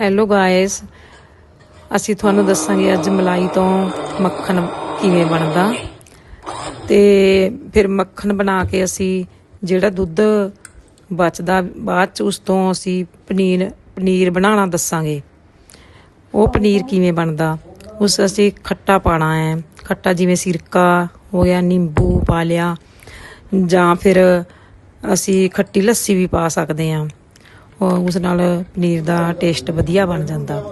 Hello guys ਅਸੀਂ ਤੁਹਾਨੂੰ ਦੱਸਾਂਗੇ ਅੱਜ ਮਲਾਈ ਤੋਂ ਮੱਖਣ ਕਿਵੇਂ ਬਣਦਾ। ਤੇ ਫਿਰ ਮੱਖਣ ਬਣਾ ਕੇ ਅਸੀਂ ਜਿਹੜਾ ਦੁੱਧ ਬਚਦਾ ਬਾਅਦ ਚ ਉਸ ਤੋਂ ਅਸੀਂ ਪਨੀਰ ਪਨੀਰ ਬਣਾਉਣਾ ਦੱਸਾਂਗੇ। ਉਹ ਪਨੀਰ ਕਿਵੇਂ ਬਣਦਾ? ਉਸ ਅਸੀਂ ਖੱਟਾ ਪਾਣਾ ਹੈ। ਖੱਟਾ ਜਿਵੇਂ ਸਿਰਕਾ ਹੋ ਗਿਆ, ਨਿੰਬੂ ਪਾ ਲਿਆ ਜਾਂ ਫਿਰ ਅਸੀਂ ਖੱਟੀ ਲੱਸੀ ਵੀ ਪਾ ਸਕਦੇ ਹਾਂ। ਉਸ ਨਾਲ ਪਨੀਰ ਦਾ ਟੇਸਟ ਵਧੀਆ ਬਣ ਜਾਂਦਾ।